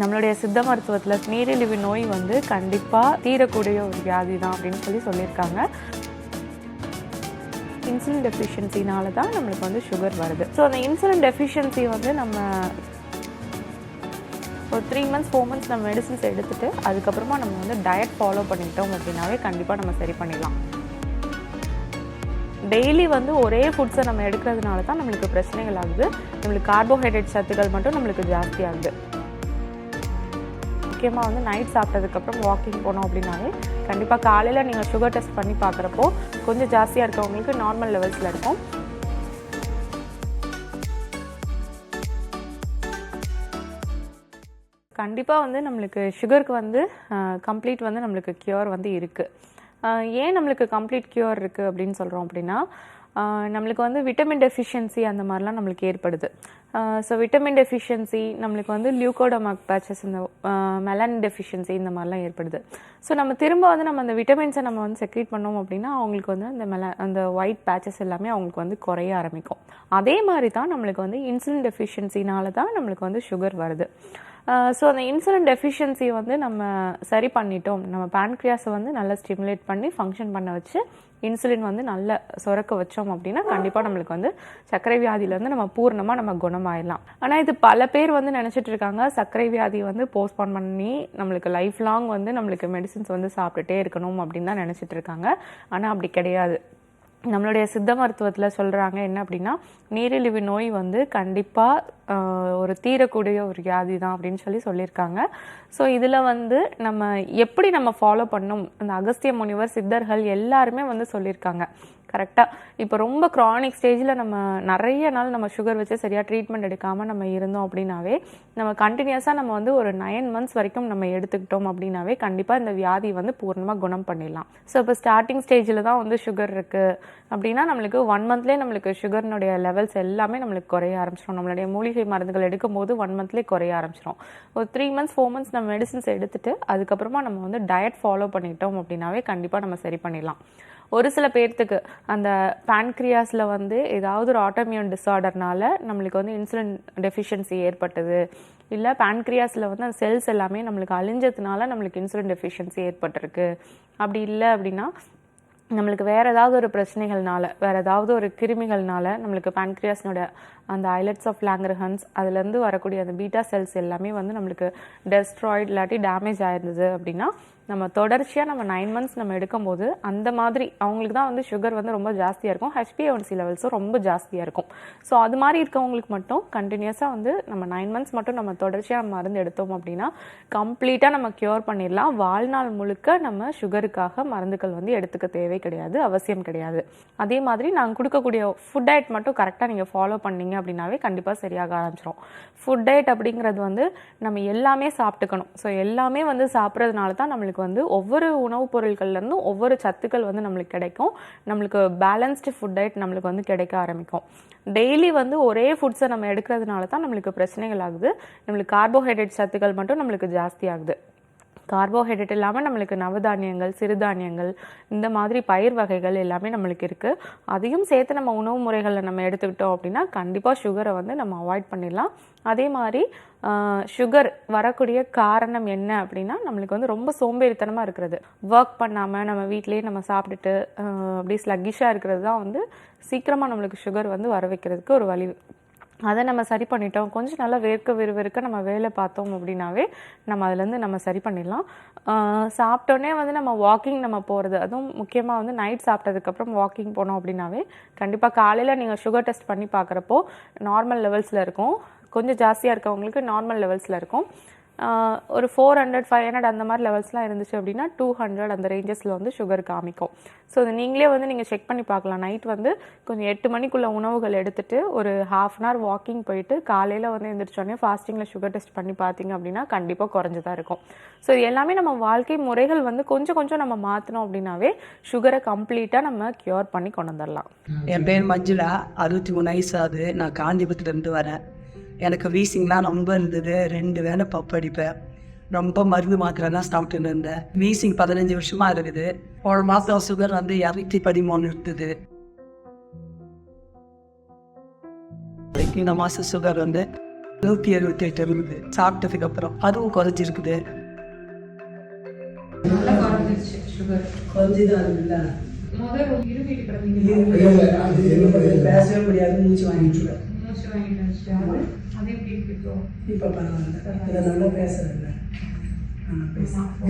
நம்மளுடைய சித்த மருத்துவத்தில் நீரிழிவு நோய் வந்து கண்டிப்பாக தீரக்கூடிய ஒரு வியாதி தான் அப்படின்னு சொல்லி சொல்லியிருக்காங்க. இன்சுலின் டெஃபிஷியன்சினால தான் நம்மளுக்கு வந்து சுகர் வருது. ஸோ அந்த இன்சுலின் டெஃபிஷியன்சி வந்து நம்ம ஒரு த்ரீ மந்த்ஸ் ஃபோர் மந்த்ஸ் நம்ம மெடிசின்ஸ் எடுத்துகிட்டு அதுக்கப்புறமா நம்ம வந்து டயட் ஃபாலோ பண்ணிட்டோம் அப்படின்னாவே கண்டிப்பாக நம்ம சரி பண்ணிடலாம். டெய்லி வந்து ஒரே ஃபுட்ஸை நம்ம எடுக்கிறதுனால தான் நம்மளுக்கு பிரச்சனைகள் ஆகுது. நம்மளுக்கு கார்போஹைட்ரேட் சத்துக்கள் மட்டும் நம்மளுக்கு ஜாஸ்தி ஆகுது முக்கியமாக வந்து நைட் சாப்பிட்டதுக்கப்புறம் வாக்கிங் போனோம் அப்படின்னாலே கண்டிப்பாக காலையில் நீங்கள் சுகர் டெஸ்ட் பண்ணி பார்க்குறப்போ கொஞ்சம் ஜாஸ்தியாக இருக்கவங்களுக்கு நார்மல் லெவல்ஸில் இருக்கும். கண்டிப்பாக வந்து நம்மளுக்கு சுகருக்கு வந்து கம்ப்ளீட் வந்து நம்மளுக்கு க்யூர் வந்து இருக்குது ஏன் நம்மளுக்கு கம்ப்ளீட் க்யூர் இருக்குது அப்படின்னு சொல்கிறோம் அப்படின்னா நம்மளுக்கு வந்து விட்டமின் டெஃபிஷியன்சி அந்த மாதிரிலாம் நம்மளுக்கு ஏற்படுது. ஸோ விட்டமின் டெஃபிஷியன்சி நம்மளுக்கு வந்து லியூகோடமாக் பேச்சஸ் இந்த மெலன் டெஃபிஷியன்சி இந்த மாதிரிலாம் ஏற்படுது. ஸோ நம்ம திரும்ப வந்து நம்ம அந்த விட்டமின்ஸை நம்ம வந்து செக்ரேட் பண்ணோம் அப்படின்னா அவங்களுக்கு வந்து அந்த மெல அந்த ஒயிட் பேச்சஸ் எல்லாமே அவங்களுக்கு வந்து குறைய ஆரம்பிக்கும். அதே மாதிரி தான் நம்மளுக்கு வந்து இன்சுலின் டெஃபிஷியன்சினால தான் நம்மளுக்கு வந்து சுகர் வருது. ஸோ அந்த இன்சுலின் டெஃபிஷியன்சி வந்து நம்ம சரி பண்ணிட்டோம். நம்ம பேன்க்ரியாஸை வந்து நல்லா ஸ்டிமுலேட் பண்ணி ஃபங்க்ஷன் பண்ண வச்சு இன்சுலின் வந்து நல்ல சுரக்க வச்சோம் அப்படின்னா கண்டிப்பாக நம்மளுக்கு வந்து சர்க்கரை வியாதியிலேருந்து நம்ம பூர்ணமாக நம்ம குணம் குணமாயிடலாம் ஆனால் இது பல பேர் வந்து நினச்சிட்டு இருக்காங்க. சர்க்கரை வியாதி வந்து போஸ்ட்போன் பண்ணி நம்மளுக்கு லைஃப் லாங் வந்து நம்மளுக்கு மெடிசின்ஸ் வந்து சாப்பிட்டுட்டே இருக்கணும் அப்படின்னு தான் நினச்சிட்டு இருக்காங்க. ஆனால் அப்படி கிடையாது. நம்மளுடைய சித்த மருத்துவத்தில் சொல்கிறாங்க என்ன அப்படின்னா நீரிழிவு நோய் வந்து கண்டிப்பாக ஒரு தீரக்கூடிய ஒரு வியாதி தான் அப்படின்னு சொல்லி சொல்லியிருக்காங்க. ஸோ இதில் வந்து நம்ம எப்படி நம்ம ஃபாலோ பண்ணணும்? அந்த அகஸ்திய முனிவர் சித்தர்கள் எல்லாருமே வந்து சொல்லியிருக்காங்க. கரெக்டாக இப்போ ரொம்ப க்ரானிக் ஸ்டேஜில் நம்ம நிறைய நாள் நம்ம சுகர் வச்சு சரியாக ட்ரீட்மெண்ட் எடுக்காமல் நம்ம இருந்தோம் அப்படின்னாவே நம்ம கண்டினியூஸாக நம்ம வந்து ஒரு நைன் மந்த்ஸ் வரைக்கும் நம்ம எடுத்துக்கிட்டோம் அப்படின்னாவே கண்டிப்பாக இந்த வியாதி வந்து பூர்ணமாக குணம் பண்ணிடலாம். ஸோ இப்போ ஸ்டார்டிங் ஸ்டேஜில் தான் வந்து சுகர் இருக்குது அப்படின்னா நம்மளுக்கு ஒன் மந்த்லேயே நம்மளுக்கு சுகர்னுடைய லெவல்ஸ் எல்லாமே நம்மளுக்கு குறைய ஆரம்பிச்சிடும் நம்மளுடைய மூலிகை மருந்துகள் எடுக்கும்போது ஒன் மந்த்லேயே குறைய ஆரம்பிச்சிடும் ஒரு த்ரீ மந்த்ஸ் ஃபோர் மந்த்ஸ் நம்ம மெடிசின்ஸ் எடுத்துகிட்டு அதுக்கப்புறமா நம்ம வந்து டயட் ஃபாலோ பண்ணிட்டோம் அப்படின்னாவே கண்டிப்பாக நம்ம சரி பண்ணிடலாம். ஒரு சில பேர்த்துக்கு அந்த பேன்க்ரியாஸில் வந்து ஏதாவது ஒரு ஆட்டோமியூன் டிஸார்டர்னால நம்மளுக்கு வந்து இன்சுலின் டெஃபிஷியன்சி ஏற்பட்டது. இல்லை பேன்க்ரியாஸில் வந்து அந்த செல்ஸ் எல்லாமே நம்மளுக்கு அழிஞ்சதுனால நம்மளுக்கு இன்சுலின் டெஃபிஷியன்சி ஏற்பட்டிருக்கு. அப்படி இல்லை அப்படின்னா நம்மளுக்கு வேறு ஏதாவது ஒரு பிரச்சனைகள்னால வேறு ஏதாவது ஒரு கிருமிகள்னால நம்மளுக்கு பான்க்ரியாஸ்னோட அந்த ஐலட்ஸ் ஆஃப் லாங்கர்ஹன்ஸ் அதுலேருந்து வரக்கூடிய அந்த பீட்டா செல்ஸ் எல்லாமே வந்து நம்மளுக்கு டெஸ்ட்ராய்ட் இல்லாட்டி டேமேஜ் ஆயிருந்தது அப்படின்னா நம்ம தொடர்ச்சியாக நம்ம நைன் மந்த்ஸ் நம்ம எடுக்கும்போது அந்த மாதிரி அவங்களுக்கு தான் வந்து சுகர் வந்து ரொம்ப ஜாஸ்தியாக இருக்கும். ஹெச்பிஏஒன்சி லெவல்ஸும் ரொம்ப ஜாஸ்தியாக இருக்கும். ஸோ அது மாதிரி இருக்கவங்களுக்கு மட்டும் கண்டினியூஸாக வந்து நம்ம நைன் மந்த்ஸ் மட்டும் நம்ம தொடர்ச்சியாக மருந்து எடுத்தோம் அப்படின்னா கம்ப்ளீட்டாக நம்ம க்யூர் பண்ணிடலாம். வாழ்நாள் முழுக்க நம்ம சுகருக்காக மருந்துகள் வந்து எடுத்துக்க தேவை கிடையாது அவசியம் கிடையாது. அதே மாதிரி நாங்கள் கொடுக்கக்கூடிய ஃபுட் டயட் மட்டும் கரெக்டாக நீங்கள் ஃபாலோ பண்ணீங்க அப்படின்னாவே கண்டிப்பாக சரியாக ஆரம்பிச்சிடும் ஃபுட் டயட் அப்படிங்கிறது வந்து நம்ம எல்லாமே சாப்பிட்டுக்கணும். ஸோ எல்லாமே வந்து சாப்பிட்றதுனால தான் நம்மளுக்கு வந்து ஒவ்வொரு உணவுப் பொருட்கள்லேருந்தும் ஒவ்வொரு சத்துக்கள் வந்து நம்மளுக்கு கிடைக்கும். நம்மளுக்கு பேலன்ஸ்டு ஃபுட் டயட் நம்மளுக்கு வந்து கிடைக்க ஆரம்பிக்கும். டெய்லி வந்து ஒரே ஃபுட்ஸை நம்ம எடுக்கிறதுனால தான் நம்மளுக்கு பிரச்சனைகள் ஆகுது. நம்மளுக்கு கார்போஹைட்ரேட் சத்துக்கள் மட்டும் நம்மளுக்கு ஜாஸ்தி ஆகுது. கார்போஹைட்ரேட் இல்லாமல் நம்மளுக்கு நவதானியங்கள் சிறுதானியங்கள் இந்த மாதிரி பயிர் வகைகள் எல்லாமே நம்மளுக்கு இருக்குது அதையும் சேர்த்து நம்ம உணவு முறைகளில் நம்ம எடுத்துக்கிட்டோம் அப்படின்னா கண்டிப்பாக சுகரை வந்து நம்ம அவாய்ட் பண்ணிடலாம். அதே மாதிரி சுகர் வரக்கூடிய காரணம் என்ன அப்படின்னா நம்மளுக்கு வந்து ரொம்ப சோம்பேறித்தனமாக இருக்கிறது. ஒர்க் பண்ணாமல் நம்ம வீட்டிலேயே நம்ம சாப்பிட்டுட்டு அப்படியே ஸ்லக்கிஷாக இருக்கிறது தான் வந்து சீக்கிரமாக நம்மளுக்கு சுகர் வந்து வர வைக்கிறதுக்கு ஒரு வழி. அதை நம்ம சரி பண்ணிட்டோம். கொஞ்சம் நல்லா வேர்க்க விறுவிறுக்க நம்ம வேலை பார்த்தோம் அப்படின்னாவே நம்ம அதுலேருந்து நம்ம சரி பண்ணிடலாம். சாப்பிட்டோன்னே வந்து நம்ம வாக்கிங் நம்ம போகிறது அதுவும் முக்கியமாக வந்து நைட் சாப்பிட்டதுக்கப்புறம் வாக்கிங் போனோம் அப்படின்னாவே கண்டிப்பாக காலையில் நீங்கள் சுகர் டெஸ்ட் பண்ணி பார்க்குறப்போ நார்மல் லெவல்ஸில் இருக்கும். கொஞ்சம் ஜாஸ்தியாக இருக்கவங்களுக்கு நார்மல் லெவல்ஸில் இருக்கும். ஒரு ஃபோர் ஹண்ட்ரட் ஃபைவ் ஹண்ட்ரட் அந்த மாதிரி லெவல்ஸ்லாம் இருந்துச்சு அப்படின்னா டூ ஹண்ட்ரட் அந்த ரேஞ்சஸில் வந்து சுகர் காமிக்கும். ஸோ அது நீங்களே வந்து நீங்கள் செக் பண்ணி பார்க்கலாம். நைட் வந்து கொஞ்சம் எட்டு மணிக்குள்ளே உணவுகள் எடுத்துட்டு ஒரு ஹாஃப் அன் ஹவர் வாக்கிங் போயிட்டு காலையில் வந்து எழுந்திரிச்சோடனே ஃபாஸ்டிங்கில் சுகர் டெஸ்ட் பண்ணி பார்த்தீங்க அப்படின்னா கண்டிப்பாக குறைஞ்சதா இருக்கும். ஸோ இது எல்லாமே நம்ம வாழ்க்கை முறைகள் வந்து கொஞ்சம் கொஞ்சம் நம்ம மாற்றினோம் அப்படின்னாவே சுகரை கம்ப்ளீட்டாக நம்ம க்யூர் பண்ணி கொண்டு வந்துடலாம். என் பேர் மஞ்சுளா. அறுபத்தி மூணு வயசு ஆகுது. நான் காஞ்சிபுரத்துலேருந்து வரேன். எனக்கு வீசிங்லாம் ரொம்ப இருந்தது. ரெண்டு வேளை பப்பு அடிப்பேன். ரொம்ப மருந்து மாத்திரை தான் சாப்பிட்டுன்னு இருந்தேன். வீசிங் பதினஞ்சு வருஷமா இருக்குது. ஒரு மாதம் சுகர் வந்து இரநூத்தி பதிமூணு இருந்தது. இந்த மாதம் சுகர் வந்து நூற்றி எழுபத்தி எட்டு இருந்தது. சாப்பிட்டதுக்கு அப்புறம் அதுவும் குறைஞ்சிருக்குது. பேசவே முடியாது. மூச்சு வாங்கிட்டு மூச்சு வாங்கிட்டு இருந்துச்சு அது எப்படி இருக்கு இப்போ இப்போ பரவாயில்ல. இதை நல்லா பேசுறேன்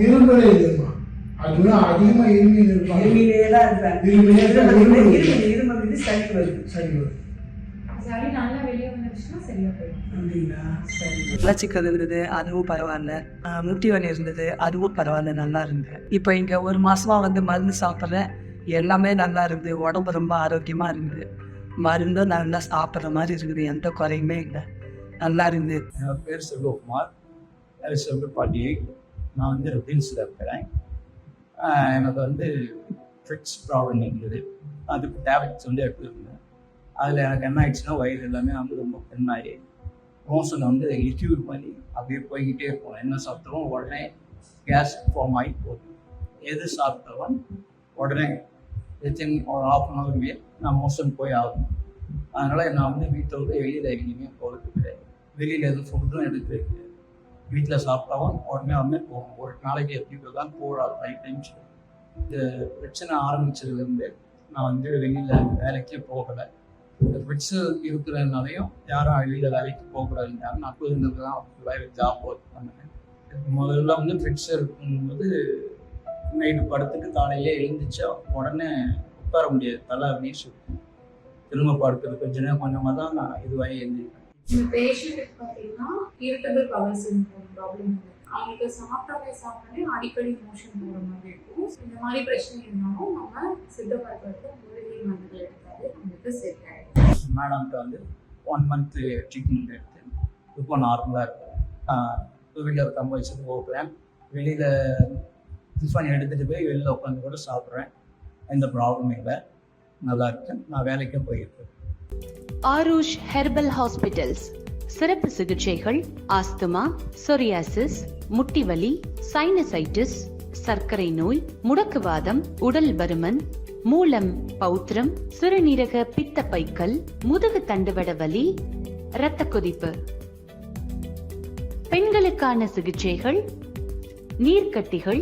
இரும்பலே இல்லைம்மா அதுதான் அதிகமா இருமி இருப்பாங்க இருமிலே தான் இருப்பேன் இருமிலே தான் இருமல் இருமல் இருமல் இருமல் இது சளி வருது. சரி வரும். சளி நல்லா வெளியே வந்துருச்சுன்னா சரியா போயிடும். அப்படிங்களா? சரி. இலச்சிக்கல் இருந்தது அதுவும் பரவாயில்ல. ஆஹ் முட்டி வலி இருந்தது அதுவும் பரவாயில்ல நல்லா இருந்தது. இப்போ இங்கே ஒரு மாசமா வந்து மருந்து சாப்பிட்றேன். எல்லாமே நல்லா இருக்குது உடம்பு ரொம்ப ஆரோக்கியமா இருக்குது மருந்தும் நல்லா சாப்பிட்ற மாதிரி இருக்குது. எந்த குறையுமே இல்லை. நல்லா இருந்து. என் பேர் செல்வகுமார். செல்வப்பாட்டி நான் வந்து ரிபீல்ஸில் இருக்கிறேன். எனக்கு வந்து ஃபிட்ஸ் ப்ராப்ளம் இருந்தது அதுக்கு டேப்லெட்ஸ் வந்து எடுத்துருந்தேன் அதில் எனக்கு என்ன ஆயிடுச்சுன்னா வயிறு எல்லாமே வந்து ரொம்ப பெண்ணாகி மோஷன் வந்து லிக்யூட் பண்ணி அப்படியே போய்கிட்டே இருக்கும் என்ன சாப்பிட்டாலும் உடனே கேஸ் ஃபார்ம் ஆகி போகும் எது சாப்பிட்டாலும் உடனே வித்தின் ஒரு ஆஃப் அன் ஹவர்லேயே நான் மோஷன் போய் ஆகணும் அதனால் நான் வந்து வீட்டை விட்டு வெளியில் எங்கேயுமே போகிறது கிடையாது. வெளியில் எதுவும் ஃபுட்டும் எடுத்து வீட்டில் சாப்பிட்டாவும் உடனே வந்து போகும் ஒரு நாளைக்கு எப்படி தான் போடாது நைட் டைம்ஸ் இந்த பிரச்சனை ஆரம்பிச்சதுலேருந்து நான் வந்து வெளியில் வேலைக்கே போகலை. இந்த பிரச்சனை இருக்கிறதுனாலையும் யாரும் வெளியில் வேலைக்கு போகக்கூடாதுன்றாங்க நான் புதுந்து தான் வேலை ஜாப் ஒர்க் பண்ணேன். முதல்ல வந்து ஃபிட்ஸ் இருக்கும்போது நைட்டு படுத்துட்டு காலையிலே எழுந்திரிச்சா உடனே உட்கார முடியாது. தலை அப்படியே சுற்றும் திரும்ப படுக்கிறது. கொஞ்ச நேரம் கொஞ்சமாக தான் நான் இதுவாகி எழுந்திருப்பேன். இந்த பேஷண்ட்டுக்கு பார்த்தீங்கன்னா இரிட்டபிள் பவர் சிண்ட்ரோம் ப்ராப்ளம் இருக்கு. அவங்களுக்கு சாப்பிட்டாலே சாப்பிட்டாலே அடிக்கடி மோஷன் போகிற மாதிரி இருக்கும். இந்த மாதிரி பிரச்சனை இருந்தாலும் நம்ம சித்த மூலிகை மருந்துகள் எடுத்தாலே நம்மளுக்கு செட் ஆகிடும் மேடம்கிட்ட வந்து ஒன் மந்த் ட்ரீட்மெண்ட் எடுத்து இப்போ நார்மலாக இருக்கும். டூ வீலர் கம்ப வச்சுட்டு போகிறேன் வெளியில் டிஃபன் எடுத்துகிட்டு போய் வெளியில் உட்காந்து கூட சாப்பிட்றேன். எந்த ப்ராப்ளமும் இல்லை. நல்லா இருக்கேன். நான் வேலைக்கு போயிருக்கேன் ஆரூஷ் ஹெர்பல் ஹாஸ்பிட்டல்ஸ் சிறப்பு சிகிச்சைகள் ஆஸ்துமா சொரியாசிஸ் முட்டிவலி சைனசைட்டிஸ் சர்க்கரை நோய் முடக்குவாதம் உடல் பருமன் மூலம் பௌத்திரம் சிறுநீரக பித்தப்பைக்கல் முதுகு தண்டுவட வலி இரத்த கொதிப்பு பெண்களுக்கான சிகிச்சைகள் நீர்க்கட்டிகள்